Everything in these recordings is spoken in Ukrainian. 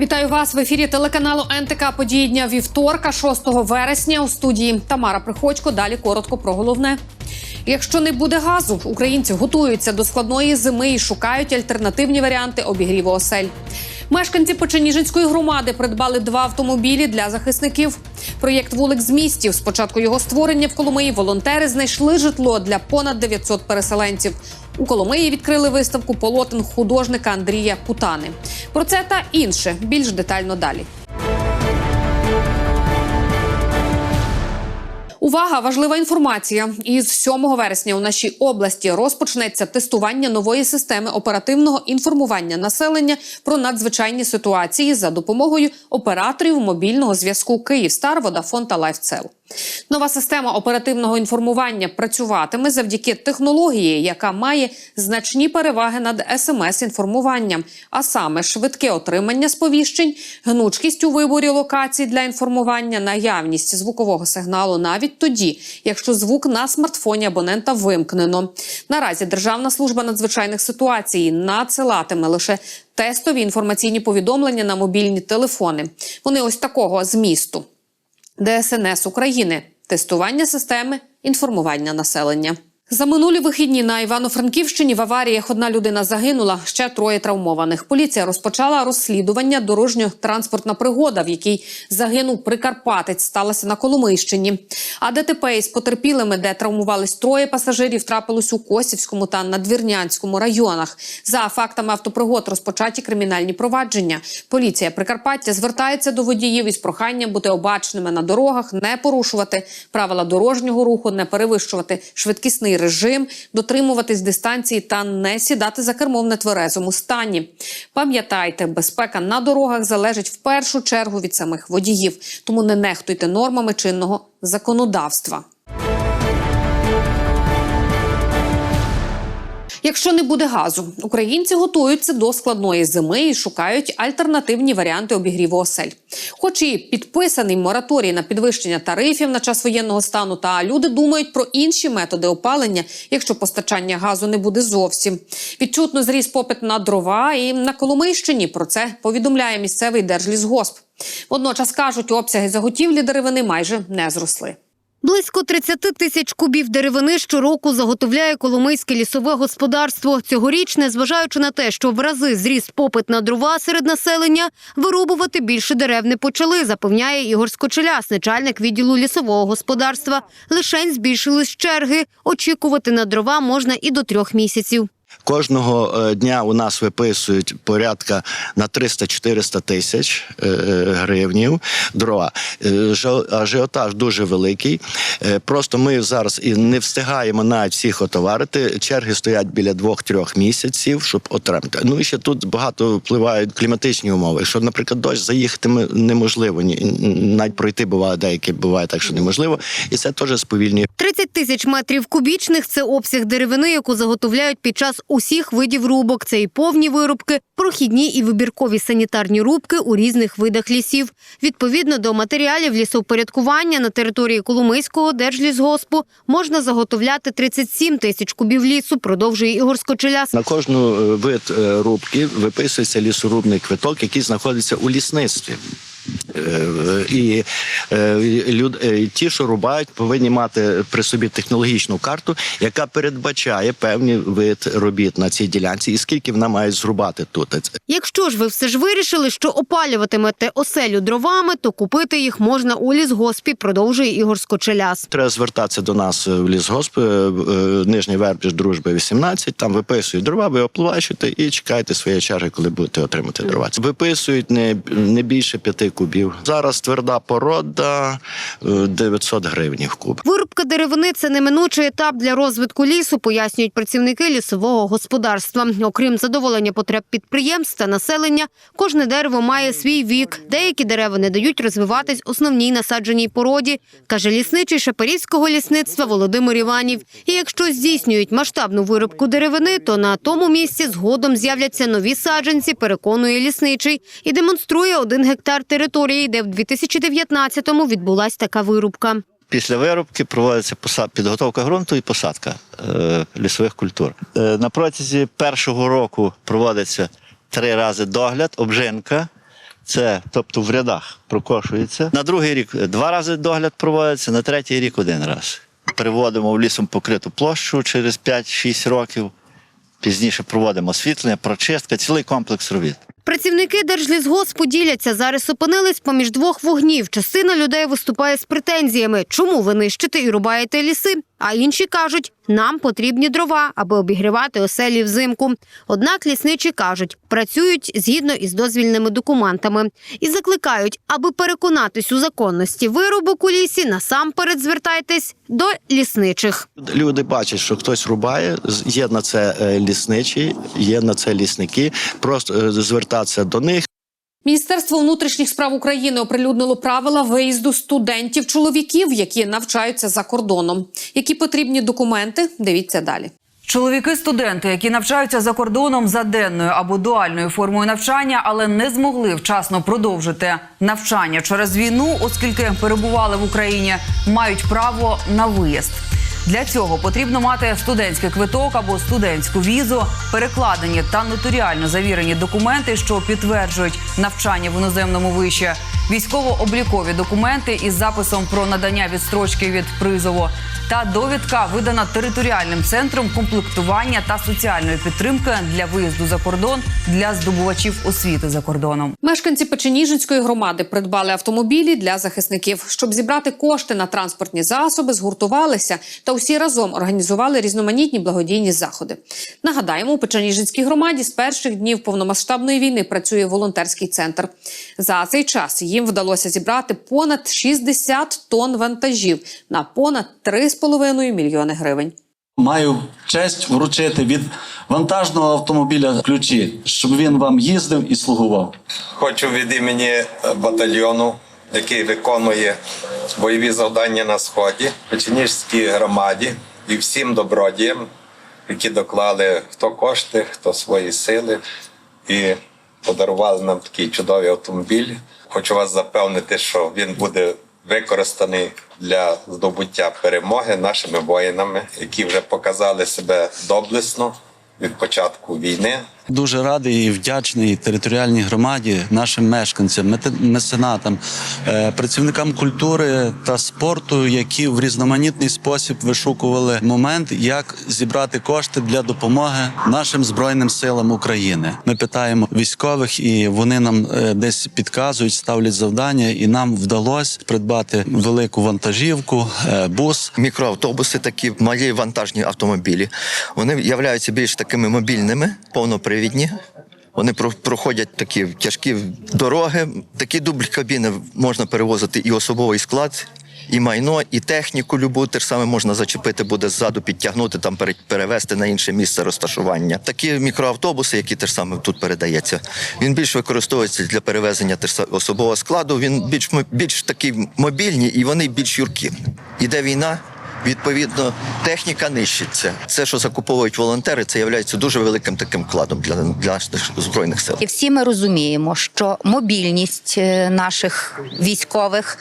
Вітаю вас в ефірі телеканалу НТК Події дня вівторка, 6 вересня. У студії Тамара Приходько. Далі коротко про головне. Якщо не буде газу, українці готуються до складної зими і шукають альтернативні варіанти обігріву осель. Мешканці Печеніжинської громади придбали два автомобілі для захисників. Проєкт вулик з містів. Спочатку його створення в Коломиї волонтери знайшли житло для понад 900 переселенців. У Коломиї відкрили виставку полотен художника Андрія Кутани. Про це та інше більш детально далі. Увага! Важлива інформація. Із 7 вересня у нашій області розпочнеться тестування нової системи оперативного інформування населення про надзвичайні ситуації за допомогою операторів мобільного зв'язку Київстар, Водафон та Лайфцел. Нова система оперативного інформування працюватиме завдяки технології, яка має значні переваги над смс-інформуванням, а саме швидке отримання сповіщень, гнучкість у виборі локацій для інформування, наявність звукового сигналу навіть тоді, якщо звук на смартфоні абонента вимкнено. Наразі Державна служба надзвичайних ситуацій надсилатиме лише тестові інформаційні повідомлення на мобільні телефони. Вони ось такого змісту. ДСНС України тестування системи інформування населення. За минулі вихідні на Івано-Франківщині в аваріях одна людина загинула, ще троє травмованих. Поліція розпочала розслідування дорожньо-транспортна пригода, в якій загинув прикарпатець, сталася на Коломийщині. А ДТП із потерпілими, де травмувались троє пасажирів, трапилось у Косівському та Надвірнянському районах. За фактами автопригод розпочаті кримінальні провадження. Поліція Прикарпаття звертається до водіїв із проханням бути обачними на дорогах, не порушувати правила дорожнього руху, не перевищувати швидкісний режим, дотримуватись дистанції та не сідати за кермом в нетверезому стані. Пам'ятайте, безпека на дорогах залежить в першу чергу від самих водіїв, тому не нехтуйте нормами чинного законодавства. Якщо не буде газу, українці готуються до складної зими і шукають альтернативні варіанти обігріву осель. Хоч і підписаний мораторій на підвищення тарифів на час воєнного стану, та люди думають про інші методи опалення, якщо постачання газу не буде зовсім. Відчутно зріс попит на дрова і на Коломийщині. Про це повідомляє місцевий держлісгосп. Водночас кажуть, обсяги заготівлі деревини майже не зросли. Близько 30 тисяч кубів деревини щороку заготовляє Коломийське лісове господарство. Цьогоріч, незважаючи на те, що в рази зріс попит на дрова серед населення, вирубувати більше дерев не почали, запевняє Ігор Скочеляс, начальник відділу лісового господарства. Лишень збільшились черги. Очікувати на дрова можна і до трьох місяців. Кожного е, дня у нас виписують порядка на 300-400 тисяч е, е, гривнів дрова. Ажіотаж дуже великий. Просто ми зараз і не встигаємо навіть всіх отоварити. Черги стоять біля 2-3 місяців, щоб отримати. Ну і ще тут багато впливають кліматичні умови. Якщо, наприклад, дощ заїхати неможливо, навіть пройти буває деякі буває так, що неможливо, і це теж сповільнює 30 тисяч метрів кубічних – це обсяг деревини, яку заготовляють під час усіх видів рубок. Це і повні вирубки, прохідні і вибіркові санітарні рубки у різних видах лісів. Відповідно до матеріалів лісовпорядкування на території Коломийського держлісгоспу можна заготовляти 37 тисяч кубів лісу, продовжує Ігор Скочеляс. На кожну е, вид е, рубки виписується лісорубний квиток, який знаходиться у лісництві. Е, І е, е, ті, що рубають, повинні мати при собі технологічну карту, яка передбачає певний вид робіт на цій ділянці, і скільки вона має зрубати тут. Якщо ж ви все ж вирішили, що опалюватимете оселю дровами, то купити їх можна у лісгоспі, продовжує Ігор Скочеляс. Треба звертатися до нас в лісгосп, Нижній Вербіж, Дружби 18, там виписують дрова, ви оплачуєте і чекаєте своєї черги, коли будете отримати дрова. Виписують не, не більше п'яти кубів. Зараз тверда порода е, 900 гривень в куб. Вирубка деревини це неминучий етап для розвитку лісу, пояснюють працівники лісового господарства. Окрім задоволення потреб підприємств та населення, кожне дерево має свій вік. Деякі дерева не дають розвиватись основній насадженій породі, каже лісничий Шепарівського лісництва Володимир Іванів. І якщо здійснюють масштабну вирубку деревини, то на тому місці згодом з'являться нові саджанці, переконує лісничий і демонструє один гектар території, де в 2019-му відбулась така вирубка. Після вирубки проводиться підготовка ґрунту і посадка е, лісових культур. Е, на протязі першого року проводиться три рази догляд, обжинка. Це тобто в рядах прокошується. На другий рік два рази догляд проводиться, на третій рік один раз. Переводимо в лісом покриту площу через 5-6 років. Пізніше проводимо освітлення, прочистка, цілий комплекс робіт. Працівники Держлісгоспу діляться. Зараз опинились поміж двох вогнів. Частина людей виступає з претензіями, чому ви нищите і рубаєте ліси. А інші кажуть, нам потрібні дрова, аби обігрівати оселі взимку. Однак лісничі кажуть, працюють згідно із дозвільними документами і закликають, аби переконатись у законності виробок у лісі, насамперед звертайтесь до лісничих. Люди бачать, що хтось рубає, є на це е, лісничі, є на це лісники. Просто е, звертатися до них. Міністерство внутрішніх справ України оприлюднило правила виїзду студентів-чоловіків, які навчаються за кордоном. Які потрібні документи? Дивіться далі. Чоловіки-студенти, які навчаються за кордоном за денною або дуальною формою навчання, але не змогли вчасно продовжити навчання через війну, оскільки перебували в Україні, мають право на виїзд. Для цього потрібно мати студентський квиток або студентську візу, перекладені та нотаріально завірені документи, що підтверджують навчання в іноземному виші, військово-облікові документи із записом про надання відстрочки від призову та довідка видана територіальним центром комплектування та соціальної підтримки для виїзду за кордон для здобувачів освіти за кордоном. Мешканці Печеніжинської громади придбали автомобілі для захисників. Щоб зібрати кошти на транспортні засоби, згуртувалися та усі разом організували різноманітні благодійні заходи. Нагадаємо, у Печеніжинській громаді з перших днів повномасштабної війни працює волонтерський центр. За цей час їм вдалося зібрати понад 60 тонн вантажів на понад 3,5 мільйони гривень. Маю честь вручити від вантажного автомобіля ключі, щоб він вам їздив і слугував. Хочу від імені батальйону, який виконує бойові завдання на сході, Печеніжській громаді і всім добродіям, які доклали хто кошти, хто свої сили і подарували нам такий чудовий автомобіль. Хочу вас запевнити, що він буде використаний для здобуття перемоги нашими воїнами, які вже показали себе доблесно від початку війни. Дуже радий і вдячний територіальній громаді, нашим мешканцям, меценатам, е, працівникам культури та спорту, які в різноманітний спосіб вишукували момент, як зібрати кошти для допомоги нашим збройним силам України. Ми питаємо військових, і вони нам е, десь підказують, ставлять завдання, і нам вдалося придбати велику вантажівку, е, бус. мікроавтобуси, такі малі вантажні автомобілі. Вони являються більш такими мобільними, повнопривідні. Вони про- проходять такі тяжкі дороги. Такі дубль кабіни можна перевозити і особовий склад. І майно, і техніку любу те ж саме можна зачепити, буде ззаду підтягнути, там пере- перевезти на інше місце розташування. Такі мікроавтобуси, які теж саме тут передається, він більш використовується для перевезення теж особового складу. Він більш більш такі мобільні і вони більш юркі. Іде війна. Відповідно, техніка нищиться. Це, що закуповують волонтери, це є дуже великим таким вкладом для, для наших збройних сил. І всі ми розуміємо, що мобільність е, наших військових,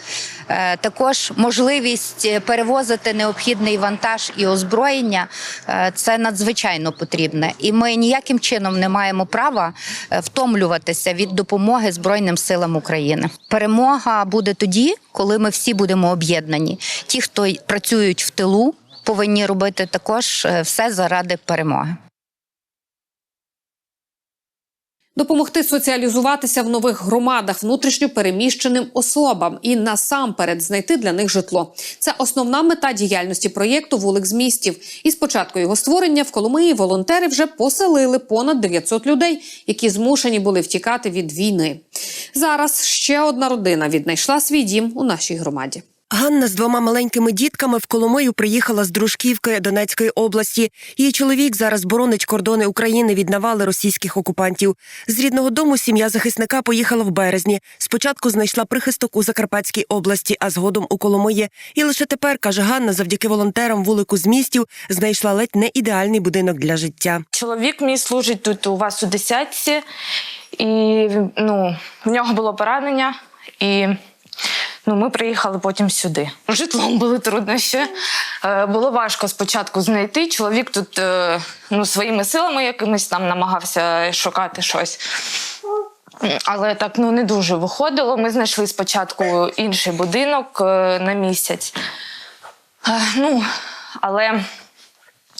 також можливість е, перевозити необхідний вантаж і озброєння е, це надзвичайно потрібне. І ми ніяким чином не маємо права е, втомлюватися від допомоги Збройним силам України. Перемога буде тоді, коли ми всі будемо об'єднані. Ті, хто працюють в тилу, повинні робити також е, все заради перемоги. Допомогти соціалізуватися в нових громадах внутрішньо переміщеним особам і насамперед знайти для них житло. Це основна мета діяльності проєкту Вулик з містів. І з початку його створення в Коломиї волонтери вже поселили понад 900 людей, які змушені були втікати від війни. Зараз ще одна родина віднайшла свій дім у нашій громаді. Ганна з двома маленькими дітками в Коломию приїхала з Дружківки Донецької області. Її чоловік зараз боронить кордони України від навали російських окупантів. З рідного дому сім'я захисника поїхала в березні. Спочатку знайшла прихисток у Закарпатській області, а згодом у Коломиї. І лише тепер, каже Ганна, завдяки волонтерам вулику з містів знайшла ледь не ідеальний будинок для життя. Чоловік мій служить тут у вас у десятці, і ну, в нього було поранення, і ну, ми приїхали потім сюди. Житлом були труднощі. Е, Було важко спочатку знайти. Чоловік тут е, ну, своїми силами якимись там намагався шукати щось. Але так ну не дуже виходило. Ми знайшли спочатку інший будинок е, на місяць. Е, Ну, але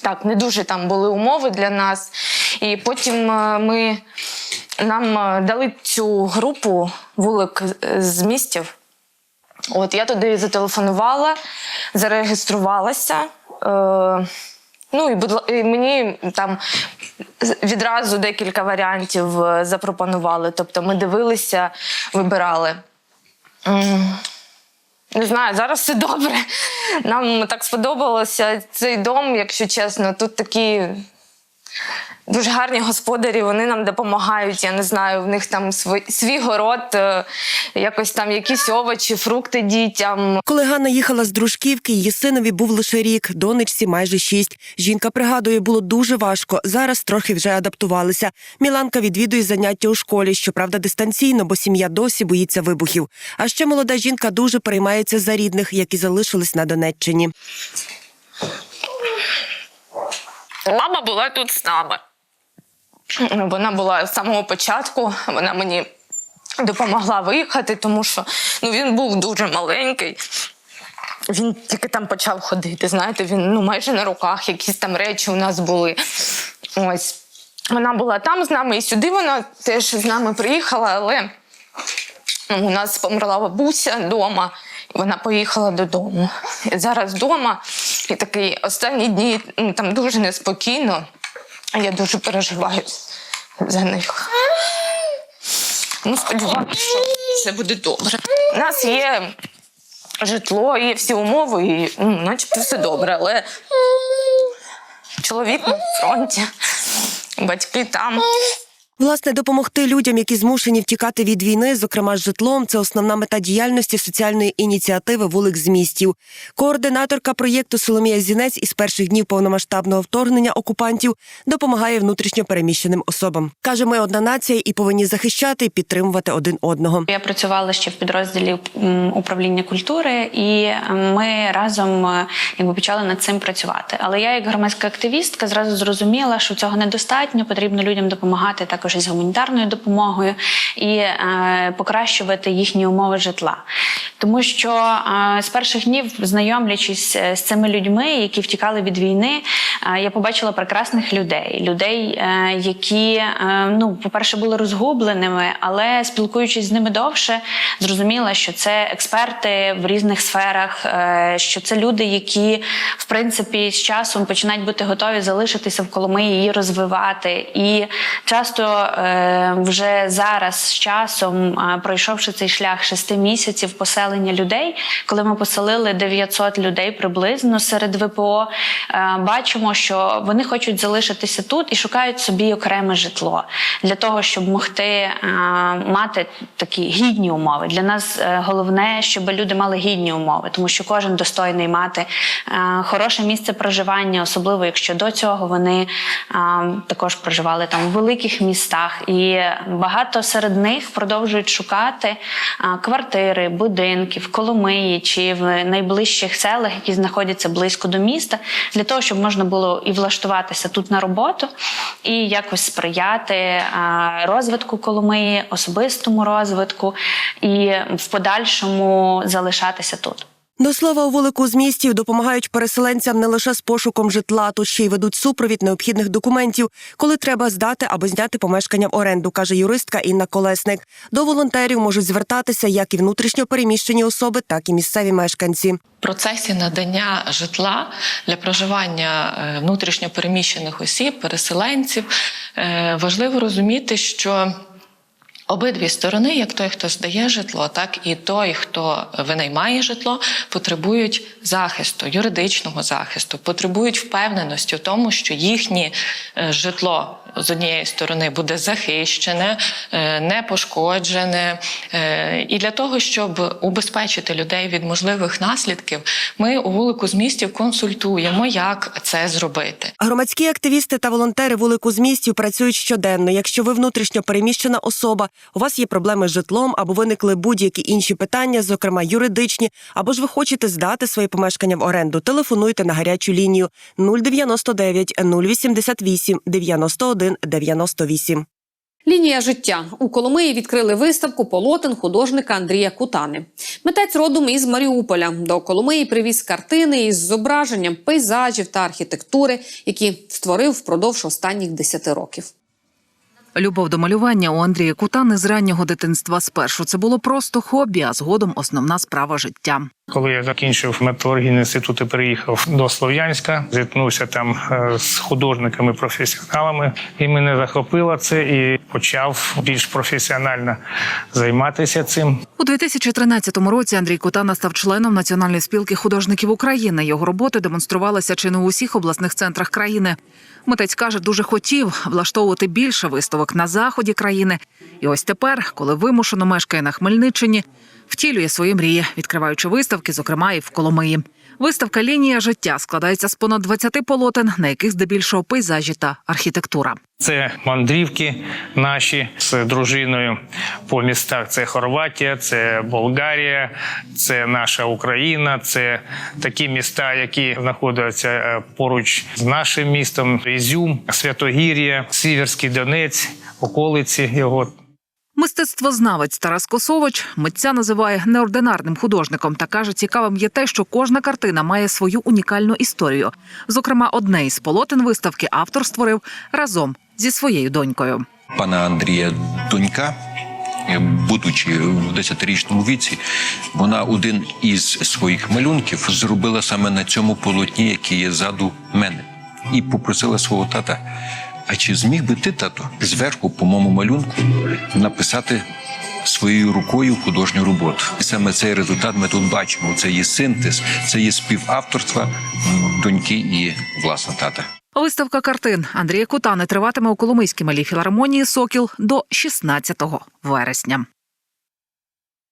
так, не дуже там були умови для нас. І потім е, ми нам е, дали цю групу вулик з містів. От я туди зателефонувала, зареєструвалася. Е, ну і, будь, і мені там відразу декілька варіантів е, запропонували. Тобто ми дивилися, вибирали. Не знаю, зараз все добре. Нам так сподобалося цей дом, якщо чесно. Тут такі дуже гарні господарі, вони нам допомагають. Я не знаю, в них там свій, свій город, е, якось там якісь овочі, фрукти дітям. Коли Ганна їхала з дружківки, її синові був лише рік, донечці майже шість. Жінка пригадує, було дуже важко. Зараз трохи вже адаптувалися. Міланка відвідує заняття у школі, щоправда, дистанційно, бо сім'я досі боїться вибухів. А ще молода жінка дуже переймається за рідних, які залишились на Донеччині. Мама була тут з нами. Вона була з самого початку, вона мені допомогла виїхати, тому що ну, він був дуже маленький. Він тільки там почав ходити. Знаєте, він ну, майже на руках, якісь там речі у нас були. Ось. Вона була там з нами, і сюди вона теж з нами приїхала, але ну, у нас померла бабуся вдома, і вона поїхала додому. І зараз вдома, і такі останні дні ну, там дуже неспокійно. Я дуже переживаю за них. Ну, сподіваюся, що все буде добре. У нас є житло, є всі умови, і ну, начебто все добре, але чоловік на фронті, батьки там. Власне, допомогти людям, які змушені втікати від війни, зокрема з житлом, це основна мета діяльності соціальної ініціативи Вулик з містів. Координаторка проєкту Соломія Зінець із перших днів повномасштабного вторгнення окупантів допомагає внутрішньо переміщеним особам. каже, ми одна нація і повинні захищати і підтримувати один одного. Я працювала ще в підрозділі управління культури, і ми разом е, якби почали над цим працювати. Але я, як громадська активістка, зразу зрозуміла, що цього недостатньо. Потрібно людям допомагати також із гуманітарною допомогою і е, покращувати їхні умови житла. Тому що е, з перших днів, знайомлячись е, з цими людьми, які втікали від війни, е, я побачила прекрасних людей, людей, е, які, е, ну, по-перше, були розгубленими, але спілкуючись з ними довше, зрозуміла, що це експерти в різних сферах, е, що це люди, які в принципі з часом починають бути готові залишитися в Коломиї, її розвивати. І часто вже зараз з часом, е, пройшовши цей шлях шести місяців поселення людей, коли ми поселили 900 людей приблизно серед ВПО, е, бачимо, що вони хочуть залишитися тут і шукають собі окреме житло для того, щоб могти е, мати такі гідні умови. Для нас е, головне, щоб люди мали гідні умови, тому що кожен достойний мати е, хороше місце проживання, особливо якщо до цього вони е, також проживали там в великих містах, і багато серед них продовжують шукати квартири, будинки в Коломиї чи в найближчих селах, які знаходяться близько до міста, для того, щоб можна було і влаштуватися тут на роботу, і якось сприяти розвитку Коломиї, особистому розвитку і в подальшому залишатися тут. До слова, у вулику з містів допомагають переселенцям не лише з пошуком житла, тут ще й ведуть супровід необхідних документів, коли треба здати або зняти помешкання в оренду, каже юристка Інна Колесник. До волонтерів можуть звертатися як і внутрішньо переміщені особи, так і місцеві мешканці. В процесі надання житла для проживання е, внутрішньо переміщених осіб, переселенців е, важливо розуміти, що Обидві сторони, як той, хто здає житло, так і той, хто винаймає житло, потребують захисту, юридичного захисту, потребують впевненості в тому, що їхнє е, житло з однієї сторони буде захищене, е, не пошкоджене. Е, І для того, щоб убезпечити людей від можливих наслідків, ми у вулику з містів консультуємо, як це зробити. Громадські активісти та волонтери вулику з містів працюють щоденно. Якщо ви внутрішньо переміщена особа, у вас є проблеми з житлом або виникли будь-які інші питання, зокрема юридичні, або ж ви хочете здати своє помешкання в оренду, телефонуйте на гарячу лінію 099 088 91 98. Лінія життя у Коломиї відкрили виставку полотен художника Андрія Кутани. Митець родом із Маріуполя до Коломиї привіз картини із зображенням пейзажів та архітектури, які створив впродовж останніх 10 років. Любов до малювання у Андрія Кутани з раннього дитинства спершу це було просто хобі, а згодом основна справа життя. Коли я закінчив металургійний інститут і переїхав до Слов'янська, зіткнувся там е, з художниками-професіоналами, і мене захопило це і почав більш професіонально займатися цим. У 2013 році Андрій Кутана став членом Національної спілки художників України. Його роботи демонструвалися чи не у усіх обласних центрах країни. Митець каже, дуже хотів влаштовувати більше виставок на заході країни. І ось тепер, коли вимушено мешкає на Хмельниччині, втілює свої мрії, відкриваючи виставки, зокрема і в Коломиї. Виставка Лінія життя складається з понад 20 полотен, на яких здебільшого пейзажі та архітектура. Це мандрівки наші з дружиною по містах. Це Хорватія, це Болгарія, це наша Україна, це такі міста, які знаходяться е, поруч з нашим містом: Ізюм, Святогір'я, Сіверський Донець, околиці його. Мистецтвознавець Тарас Косович митця називає неординарним художником та каже, цікавим є те, що кожна картина має свою унікальну історію. Зокрема, одне із полотен виставки автор створив разом зі своєю донькою. пана Андрія донька, е, будучи в 10-річному віці, вона один із своїх малюнків зробила саме на цьому полотні, яке є ззаду мене, і попросила свого тата. А чи зміг би ти, тато, зверху по моєму малюнку написати своєю рукою художню роботу? І саме цей результат ми тут бачимо. Це є синтез, це є співавторства доньки і власне тата. Виставка картин Андрія Кутани триватиме у Коломийській малій філармонії Сокіл до 16 вересня.